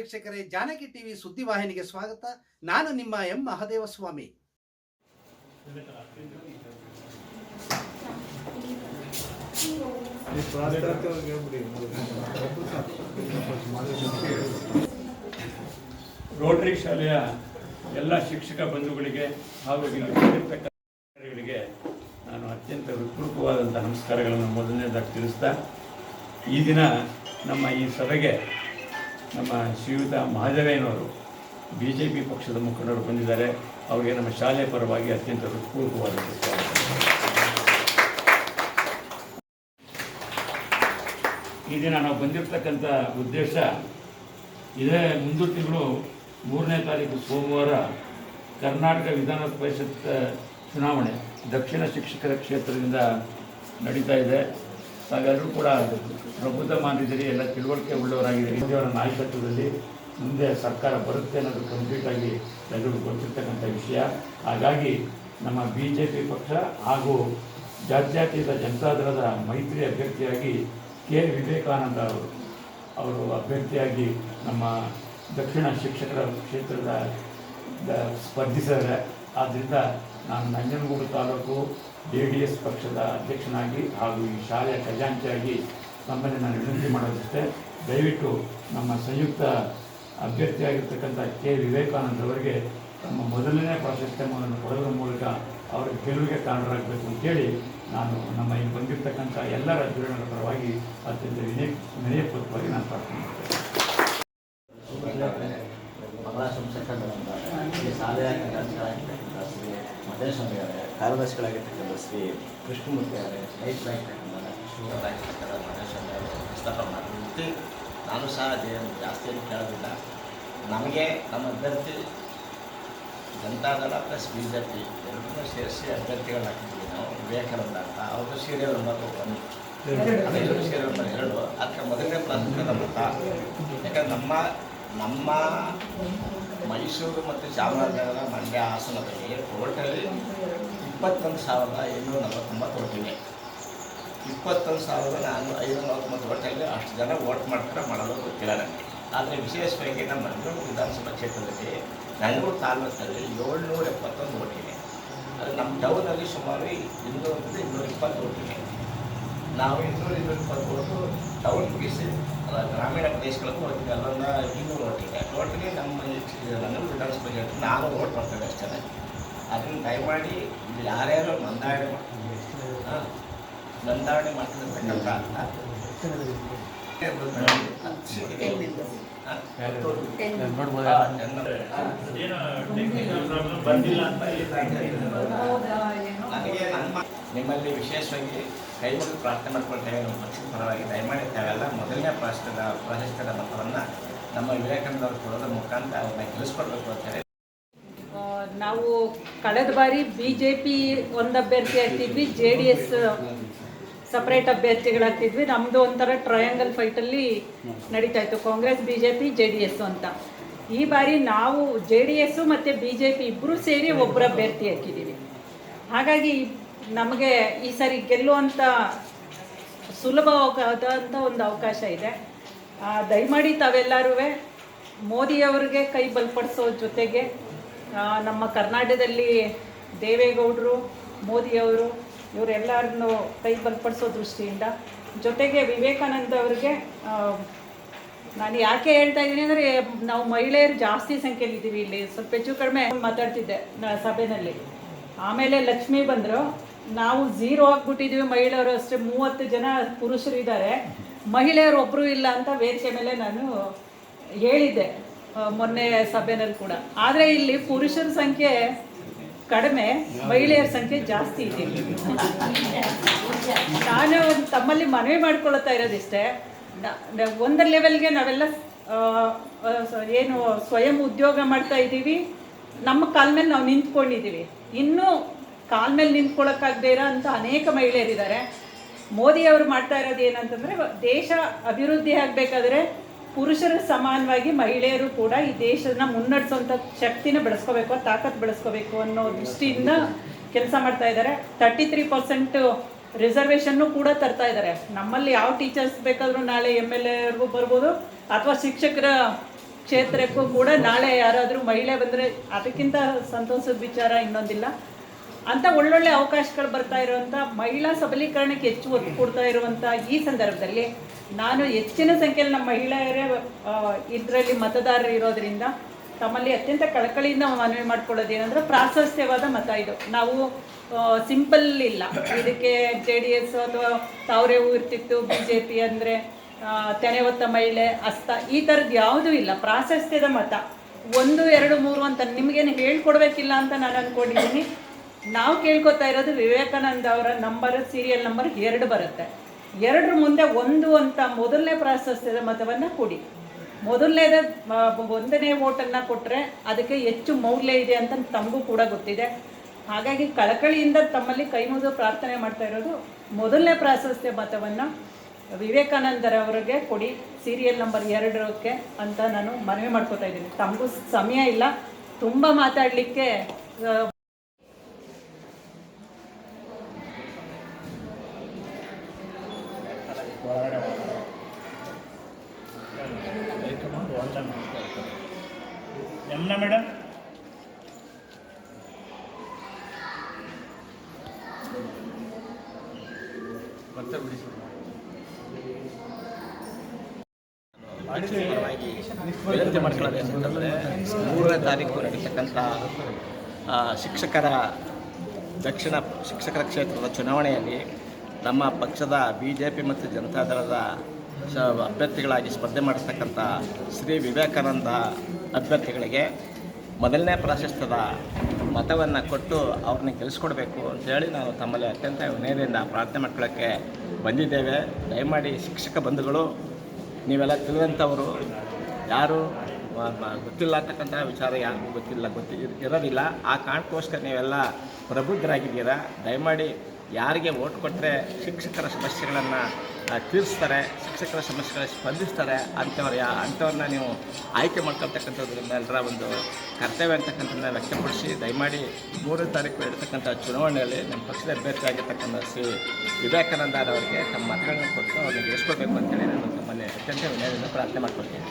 ವೀಕ್ಷಕರೇ ಜಾನಕಿ ಟಿವಿ ಸುದ್ದಿವಾಹಿನಿಗೆ ಸ್ವಾಗತ. ನಾನು ನಿಮ್ಮ ಎಂ. ಮಹದೇವ ಸ್ವಾಮಿ ರೋಟರಿ ಶಾಲೆಯ ಎಲ್ಲ ಶಿಕ್ಷಕ ಬಂಧುಗಳಿಗೆ ಹಾಗೂ ನಾನು ಅತ್ಯಂತ ಹೃತ್ಪೂರ್ವಕವಾದಂಥ ನಮಸ್ಕಾರಗಳನ್ನು ಮೊದಲನೇದಾಗಿ ತಿಳಿಸ್ತಾ ಈ ದಿನ ನಮ್ಮ ಈ ಸಭೆಗೆ ನಮ್ಮ ಶ್ರೀಯುತ ಮಹಾದೇವಯ್ಯನವರು ಬಿ ಜೆ ಪಿ ಪಕ್ಷದ ಮುಖಂಡರು ಬಂದಿದ್ದಾರೆ. ಅವರಿಗೆ ನಮ್ಮ ಶಾಲೆ ಪರವಾಗಿ ಅತ್ಯಂತ ಹೃತ್ಪೂರ್ವಕವಾದ ಈ ದಿನ ನಾವು ಬಂದಿರತಕ್ಕಂಥ ಉದ್ದೇಶ, ಇದೇ ಮುಂದಿನ ತಿಂಗಳು ಮೂರನೇ ತಾರೀಕು ಸೋಮವಾರ ಕರ್ನಾಟಕ ವಿಧಾನ ಪರಿಷತ್ ಚುನಾವಣೆ. ದಕ್ಷಿಣ ಶಿಕ್ಷಕರ ಕ್ಷೇತ್ರದಿಂದ ನಡೀತಾ ಇದೆ. ತಾವೆಲ್ಲರೂ ಕೂಡ ಪ್ರಬುದ್ಧ ಮಾನಿದ್ದೀರಿ ಎಲ್ಲ ತಿಳುವಳಿಕೆ ಉಳ್ಳವರಾಗಿದ್ದೀರಿ. ಅವರ ನಾಯಕತ್ವದಲ್ಲಿ ಮುಂದೆ ಸರ್ಕಾರ ಬರುತ್ತೆ ಅನ್ನೋದು ಕಂಪ್ಲೀಟಾಗಿ ಎಲ್ಲರಿಗೂ ಗೊತ್ತಿರ್ತಕ್ಕಂಥ ವಿಷಯ. ಹಾಗಾಗಿ ನಮ್ಮ ಬಿ ಜೆ ಪಿ ಪಕ್ಷ ಹಾಗೂ ಜಾತ್ಯತೀತ ಜನತಾದಳದ ಮೈತ್ರಿ ಅಭ್ಯರ್ಥಿಯಾಗಿ ಕೆ. ವಿವೇಕಾನಂದ ಅವರು ಅವರು ಅಭ್ಯರ್ಥಿಯಾಗಿ ನಮ್ಮ ದಕ್ಷಿಣ ಶಿಕ್ಷಕರ ಕ್ಷೇತ್ರದ ಸ್ಪರ್ಧಿಸಿದ್ದಾರೆ. ಆದ್ದರಿಂದ ನಾನು Nanjangud taluk J D S ಪಕ್ಷದ ಅಧ್ಯಕ್ಷನಾಗಿ ಹಾಗೂ ಈ ಶಾಲೆಯ ಖಜಾಂಚಿಯಾಗಿ ತಮ್ಮನ್ನು ನಾನು ವಿನಂತಿ ಮಾಡೋದಷ್ಟೇ. ದಯವಿಟ್ಟು ನಮ್ಮ ಸಂಯುಕ್ತ ಅಭ್ಯರ್ಥಿಯಾಗಿರ್ತಕ್ಕಂಥ ಕೆ ವಿವೇಕಾನಂದ ಅವರಿಗೆ ತಮ್ಮ ಮೊದಲನೇ ಪ್ರಾಶಸ್ತ್ಯವನ್ನು ಕೊಡೋದ್ರ ಮೂಲಕ ಅವರ ಗೆಲುವಿಗೆ ಕಾರಣರಾಗಬೇಕು ಅಂತೇಳಿ ನಾನು ನಮ್ಮ ಇಲ್ಲಿ ಬಂದಿರತಕ್ಕಂಥ ಎಲ್ಲರ ರಾಜ್ಯಗಳ ಪರವಾಗಿ ಅತ್ಯಂತ ವಿನಯ ವಿನಯಪೂರ್ವಕವಾಗಿ ನಾನು ಪ್ರಾರ್ಥನೆ ಮಾಡ್ತೇನೆ. ಶಾಲೆಯ ಕಲಾವಿದರಾಗಿರ್ತಕ್ಕಂಥ ಶ್ರೀ ಮಹೇಶ್ವರಿ ಅವರೇ ಕಾರ್ಯದರ್ಶಿಗಳಾಗಿರ್ತಕ್ಕಂಥ ಶ್ರೀ ಕೃಷ್ಣಮೂರ್ತಿ ಅವರೇ ರೈತರಾಗಿರ್ತಕ್ಕಂಥ ಕೃಷ್ಣರಾಗಿರ್ತಕ್ಕಂಥ ಮಹೇಶ್ವರಿ ಅವರು ಪ್ರಸ್ತಾಪ ಮಾಡಿದ್ದೆ ನಾನು ಸಹ ಅದೇನು ಜಾಸ್ತಿ ಏನು ಕೇಳೋದಿಲ್ಲ. ನಮಗೆ ನಮ್ಮ ಅಭ್ಯರ್ಥಿ Janatadal plus B J P ಎರಡನ್ನೂ ಸೇರಿಸಿ ಅಭ್ಯರ್ಥಿಗಳನ್ನ ಹಾಕಿದ್ವಿ ನಾವು, ವಿವೇಕಾನಂದ ಅಂತ. ಅವರು ಸೀರೆ ಒಂಬತ್ತು ಒಂದು ಅದೇ ಸೀರೆ ಒಂಬತ್ತು ಎರಡು ಅದಕ್ಕೆ ಮೊದಲನೇ ಪ್ರಾಥಮಿಕ ಮತ ಯಾಕಂದ್ರೆ ನಮ್ಮ ನಮ್ಮ ಮೈಸೂರು ಮತ್ತು ಚಾಮರಾಜನಗರ ಮಂಡ್ಯ ಹಾಸನದಲ್ಲಿ ಟೋಟಲಿ ಇಪ್ಪತ್ತೊಂದು ಸಾವಿರದ ಐನೂರ ನಲವತ್ತೊಂಬತ್ತು ಓಟಿವೆ ಇಪ್ಪತ್ತೊಂದು ಸಾವಿರದ ನಾನು ಐನೂರ ನಲವತ್ತೊಂಬತ್ತು ಓಟಲ್ಲಿ ಅಷ್ಟು ಜನ ಓಟ್ ಮಾಡ್ತಾರೆ ಮಾಡೋದು ಗೊತ್ತಿಲ್ಲ ನನಗೆ. ಆದರೆ ವಿಶೇಷವಾಗಿ ನಮ್ಮ ಮಂಗಳೂರು ವಿಧಾನಸಭಾ ಕ್ಷೇತ್ರದಲ್ಲಿ ನಂಜನಗೂಡು ತಾಲೂಕಿನಲ್ಲಿ ಏಳ್ನೂರ ಎಪ್ಪತ್ತೊಂದು ಓಟಿವೆ ಅದು ನಮ್ಮ ಟೌನಲ್ಲಿ ಸುಮಾರು ಇನ್ನೂರಿಂದ ಇನ್ನೂರ ಇಪ್ಪತ್ತು ಓಟಿದೆ ನಾವು ಇನ್ನೂರು ಇನ್ನೂರು ಓಟು ಟೌನ್ ಮುಗಿಸಿ ಅಲ್ಲ, ಗ್ರಾಮೀಣ ಪ್ರದೇಶಗಳಿಗೂ ಹೋಗ್ತೀವಿ. ಅಲ್ಲೊಂದು ಇನ್ನೂರು ಓಟಿದೆ ಟೋಟಲಿ ನಮ್ಮ ನಂಜನಗೂಡು ವಿಧಾನಸಭಾ ನಾನು ಓಟ್ ಮಾಡ್ತೇವೆ ಅಷ್ಟೇ ಅದನ್ನು ದಯಮಾಡಿ ಇಲ್ಲಿ ಯಾರ್ಯಾರು ನೋಂದಾವಣೆ ಮಾಡ್ತೀವಿ ಹಾಂ ನೋಂದಾವಣೆ ಮಾಡ್ತಿದ್ರೆ ಬಂದಿಲ್ಲ ಅಂತ ನನಗೆ ನಮ್ಮ ನಿಮ್ಮಲ್ಲಿ ವಿಶೇಷವಾಗಿ ಮುಗಿದು ಪ್ರಾರ್ಥನೆ ಮಾಡ್ಕೊಳ್ತೇವೆ ನಮ್ಮ ಪಕ್ಷದ ಪರವಾಗಿ ದಯಮಾಡಿ ತಾವೆಲ್ಲ ಮೊದಲನೇ ಪ್ರಾಶಸ್ತ್ಯದ ಪ್ರಾಶಸ್ತ್ಯದ ಮತವನ್ನು ನಮ್ಮ ವಿವೇಕಾನಂದವರು ಕೊಡೋದ್ರ ಮುಖಾಂತರ ಅವ್ರನ್ನ ಗೆಲ್ಲಿಸ್ಕೊಡ್ಬೇಕು ಅಂತ ಹೇಳಿ. ನಾವು ಕಳೆದ ಬಾರಿ ಬಿ ಜೆ ಪಿ ಒಂದು ಅಭ್ಯರ್ಥಿ ಆಗ್ತಿದ್ವಿ ಜೆ ಡಿ ಎಸ್ ಸಪ್ರೇಟ್ ಅಭ್ಯರ್ಥಿಗಳಾಗ್ತಿದ್ವಿ ನಮ್ಮದು ಒಂಥರ ಟ್ರಯಾಂಗಲ್ ಫೈಟಲ್ಲಿ ನಡೀತಾ ಇತ್ತು. Congress B J P J D S ಅಂತ. ಈ ಬಾರಿ ನಾವು ಜೆ ಡಿ ಎಸ್ಸು ಮತ್ತು ಬಿ ಜೆ ಪಿ ಇಬ್ಬರೂ ಸೇರಿ ಒಬ್ಬರು ಅಭ್ಯರ್ಥಿ ಹಾಕಿದ್ದೀವಿ ಹಾಗಾಗಿ ನಮಗೆ ಈ ಸಾರಿ ಗೆಲ್ಲುವಂಥ ಸುಲಭವಾದಂಥ ಒಂದು ಅವಕಾಶ ಇದೆ. ದಯಮಾಡಿ ತಾವೆಲ್ಲರೂ ಮೋದಿಯವರಿಗೆ ಕೈ ಬಲಪಡಿಸೋ ಜೊತೆಗೆ ನಮ್ಮ ಕರ್ನಾಟಕದಲ್ಲಿ ದೇವೇಗೌಡರು ಮೋದಿಯವರು ಇವರೆಲ್ಲರನ್ನು ಕೈ ಬಲಪಡಿಸೋ ದೃಷ್ಟಿಯಿಂದ, ಜೊತೆಗೆ ವಿವೇಕಾನಂದ ಅವರಿಗೆ ನಾನು ಯಾಕೆ ಹೇಳ್ತಾ ಇದ್ದೀನಿ ಅಂದರೆ, ನಾವು ಮಹಿಳೆಯರು ಜಾಸ್ತಿ ಸಂಖ್ಯೆಯಲ್ಲಿ ಇದ್ದೀವಿ ಇಲ್ಲಿ. ಸ್ವಲ್ಪ ಹೆಚ್ಚು ಕಡಿಮೆ ಮಾತಾಡ್ತಿದ್ದೆ ಸಭೆಯಲ್ಲಿ ಆಮೇಲೆ ಲಕ್ಷ್ಮಿ ಬಂದರು. ನಾವು ಝೀರೋ ಆಗ್ಬಿಟ್ಟಿದೀವಿ ಮಹಿಳೆಯರು ಅಷ್ಟೇ, ಮೂವತ್ತು ಜನ ಪುರುಷರು ಇದ್ದಾರೆ. ಮಹಿಳೆಯರು ಒಬ್ಬರು ಇಲ್ಲ ಅಂತ ವೇದಿಕೆ ಮೇಲೆ ನಾನು ಹೇಳಿದ್ದೆ ಮೊನ್ನೆ ಸಭೆನಲ್ಲಿ ಕೂಡ. ಆದರೆ ಇಲ್ಲಿ ಪುರುಷರ ಸಂಖ್ಯೆ ಕಡಿಮೆ, ಮಹಿಳೆಯರ ಸಂಖ್ಯೆ ಜಾಸ್ತಿ ಇದೆ. ನಾನು ತಮ್ಮಲ್ಲಿ ಮನವಿ ಮಾಡ್ಕೊಳ್ತಾ ಇರೋದಿಷ್ಟೇ ಒಂದು ಲೆವೆಲ್ಗೆ ನಾವೆಲ್ಲ ಏನು ಸ್ವಯಂ ಉದ್ಯೋಗ ಮಾಡ್ತಾ ಇದ್ದೀವಿ. ನಮ್ಮ ಕಾಲ ಮೇಲೆ ನಾವು ನಿಂತ್ಕೊಂಡಿದ್ದೀವಿ. ಇನ್ನೂ ಕಾಲ ಮೇಲೆ ನಿಂತ್ಕೊಳ್ಳೋಕ್ಕಾಗದೇ ಇರೋ ಅಂತ ಅನೇಕ ಮಹಿಳೆಯರಿದ್ದಾರೆ. ಮೋದಿ ಅವರು ಮಾಡ್ತಾ ಇರೋದು ಏನಂತಂದರೆ, ದೇಶ ಅಭಿವೃದ್ಧಿ ಆಗಬೇಕಾದ್ರೆ ಪುರುಷರ ಸಮಾನವಾಗಿ ಮಹಿಳೆಯರು ಕೂಡ ಈ ದೇಶನ ಮುನ್ನಡೆಸುವಂಥ ಶಕ್ತಿನ ಬೆಳೆಸ್ಕೋಬೇಕು, ತಾಕತ್ ಬೆಳೆಸ್ಕೋಬೇಕು ಅನ್ನೋ ದೃಷ್ಟಿಯಿಂದ ಕೆಲಸ ಮಾಡ್ತಾ ಇದ್ದಾರೆ. ತರ್ಟಿ ತ್ರೀ ಪರ್ಸೆಂಟ್ ರಿಸರ್ವೇಷನ್ನು ಕೂಡ ತರ್ತಾ ಇದ್ದಾರೆ. ನಮ್ಮಲ್ಲಿ ಯಾವ ಟೀಚರ್ಸ್ ಬೇಕಾದರೂ ನಾಳೆ ಎಂ ಎಲ್ ಎರ್ಗೂ ಬರ್ಬೋದು, ಅಥವಾ ಶಿಕ್ಷಕರ ಕ್ಷೇತ್ರಕ್ಕೂ ಕೂಡ ನಾಳೆ ಯಾರಾದರೂ ಮಹಿಳೆ ಬಂದರೆ ಅದಕ್ಕಿಂತ ಸಂತೋಷದ ವಿಚಾರ ಇನ್ನೊಂದಿಲ್ಲ. ಅಂತ ಒಳ್ಳೊಳ್ಳೆ ಅವಕಾಶಗಳು ಬರ್ತಾ ಇರುವಂಥ ಮಹಿಳಾ ಸಬಲೀಕರಣಕ್ಕೆ ಹೆಚ್ಚು ಒತ್ತು ಕೊಡ್ತಾ ಇರುವಂಥ ಈ ಸಂದರ್ಭದಲ್ಲಿ ನಾನು ಹೆಚ್ಚಿನ ಸಂಖ್ಯೆಯಲ್ಲಿ ನಮ್ಮ ಮಹಿಳೆಯರೇ ಇದರಲ್ಲಿ ಮತದಾರರು ಇರೋದ್ರಿಂದ ತಮ್ಮಲ್ಲಿ ಅತ್ಯಂತ ಕಳಕಳಿಯಿಂದ ಮನವಿ ಮಾಡ್ಕೊಳ್ಳೋದು ಏನಂದ್ರೆ ಪ್ರಾಶಸ್ತ್ಯವಾದ ಮತ ಇದು. ನಾವು ಸಿಂಪಲ್ ಇಲ್ಲ. ಇದಕ್ಕೆ ಜೆ ಡಿ ಎಸ್ ಅಥವಾ ತಾವರೆ ಇರ್ತಿತ್ತು ಬಿ ಜೆ ಪಿ ಅಂದರೆ ತೆನೆ ಹೊತ್ತ ಮಹಿಳೆ, ಅಸ್ತ, ಈ ಥರದ್ದು ಯಾವುದೂ ಇಲ್ಲ. ಪ್ರಾಶಸ್ತ್ಯದ ಮತ. ಒಂದು, ಎರಡು, ಮೂರು ಅಂತ ನಿಮಗೇನು ಹೇಳ್ಕೊಡ್ಬೇಕಿಲ್ಲ ಅಂತ ನಾನು ಅಂದ್ಕೊಂಡಿದ್ದೀನಿ ನಾವು ಕೇಳ್ಕೊತಾ ಇರೋದು ವಿವೇಕಾನಂದ ಅವರ ನಂಬರ್ ಸೀರಿಯಲ್ ನಂಬರ್ ಎರಡು ಬರುತ್ತೆ. ಎರಡರ ಮುಂದೆ ಒಂದು ಅಂತ ಮೊದಲನೇ ಪ್ರಾಶಸ್ತ್ಯದ ಮತವನ್ನು ಕೊಡಿ. ಮೊದಲನೇದ ಒಂದನೇ ಓಟನ್ನು ಕೊಟ್ಟರೆ ಅದಕ್ಕೆ ಹೆಚ್ಚು ಮೌಲ್ಯ ಇದೆ ಅಂತ ತಮಗೂ ಕೂಡ ಗೊತ್ತಿದೆ. ಹಾಗಾಗಿ ಕಳಕಳಿಯಿಂದ ತಮ್ಮಲ್ಲಿ ಕೈ ಮುಗಿದು ಪ್ರಾರ್ಥನೆ ಮಾಡ್ತಾ ಇರೋದು ಮೊದಲನೇ ಪ್ರಾಶಸ್ತ್ಯ ಮತವನ್ನು ವಿವೇಕಾನಂದರವರಿಗೆ ಕೊಡಿ. ಸೀರಿಯಲ್ ನಂಬರ್ ಎರಡಕ್ಕೆ ಅಂತ ನಾನು ಮನವಿ ಮಾಡ್ಕೋತಾ ಇದ್ದೀನಿ. ತಮಗೂ ಸಮಯ ಇಲ್ಲ. ತುಂಬ ಮಾತಾಡಲಿಕ್ಕೆ ಯಮುನಾ ಮೇಡಮ್ ಮಾಡ್ಕೊಳ್ಳೋದು ಏನಂತಂದರೆ ಮೂರನೇ ತಾರೀಕು ನಡೀತಕ್ಕಂಥ ಶಿಕ್ಷಕರ ದಕ್ಷಿಣ ಶಿಕ್ಷಕರ ಕ್ಷೇತ್ರದ ಚುನಾವಣೆಯಲ್ಲಿ ನಮ್ಮ ಪಕ್ಷದ ಬಿ ಜೆ ಪಿ ಮತ್ತು ಜನತಾದಳದ ಶ ಅಭ್ಯರ್ಥಿಗಳಾಗಿ ಸ್ಪರ್ಧೆ ಮಾಡಿರ್ತಕ್ಕಂಥ ಶ್ರೀ ವಿವೇಕಾನಂದ ಅಭ್ಯರ್ಥಿಗಳಿಗೆ ಮೊದಲನೇ ಪ್ರಾಶಸ್ತ್ಯದ ಮತವನ್ನು ಕೊಟ್ಟು ಅವ್ರನ್ನ ಗೆಲ್ಲಿಸ್ಕೊಡ್ಬೇಕು ಅಂತೇಳಿ ನಾವು ತಮ್ಮಲ್ಲಿ ಅತ್ಯಂತ ವಿನಯದಿಂದ ಪ್ರಾರ್ಥನೆ ಮಾಡ್ಕೊಳ್ಳೋಕ್ಕೆ ಬಂದಿದ್ದೇವೆ. ದಯಮಾಡಿ ಶಿಕ್ಷಕ ಬಂಧುಗಳು, ನೀವೆಲ್ಲ ತಿಳಿದಂಥವರು, ಯಾರು ಗೊತ್ತಿಲ್ಲ ಅಂತಕ್ಕಂಥ ವಿಚಾರ ಯಾರಿಗೂ ಗೊತ್ತಿಲ್ಲ, ಗೊತ್ತಿ ಇರ್- ಇರೋದಿಲ್ಲ. ಆ ಕಾರಣಕ್ಕೋಸ್ಕರ ನೀವೆಲ್ಲ ಪ್ರಬುದ್ಧರಾಗಿದ್ದೀರಾ? ದಯಮಾಡಿ ಯಾರಿಗೆ ಓಟ್ ಕೊಟ್ಟರೆ ಶಿಕ್ಷಕರ ಸಮಸ್ಯೆಗಳನ್ನು ತೀರಿಸ್ತಾರೆ, ಶಿಕ್ಷಕರ ಸಮಸ್ಯೆಗಳ ಸ್ಪಂದಿಸ್ತಾರೆ ಅಂಥವ್ರು ಯಾ ಅಂಥವ್ರನ್ನ ನೀವು ಆಯ್ಕೆ ಮಾಡ್ಕೊಳ್ತಕ್ಕಂಥದ್ರಿಂದ ಎಲ್ಲರ ಒಂದು ಕರ್ತವ್ಯ ಅಂತಕ್ಕಂಥದ್ದನ್ನ ವ್ಯಕ್ತಪಡಿಸಿ, ದಯಮಾಡಿ ಮೂರನೇ ತಾರೀಕು ಇರತಕ್ಕಂಥ ಚುನಾವಣೆಯಲ್ಲಿ ನಮ್ಮ ಪಕ್ಷದ ಅಭ್ಯರ್ಥಿಯಾಗಿರ್ತಕ್ಕಂಥ ಶ್ರೀ ವಿವೇಕಾನಂದರವರಿಗೆ ತಮ್ಮ ಮತಗಳನ್ನು ಕೊಟ್ಟು ಅವ್ರನ್ನ ಗೆಲ್ಲಿಸ್ಕೊಳ್ಬೇಕು ಅಂತೇಳಿ ನಾನು ತಮ್ಮಲ್ಲಿ ಅತ್ಯಂತ ವಿನಯದಿಂದ ಪ್ರಾರ್ಥನೆ ಮಾಡ್ಕೊಳ್ತೀನಿ.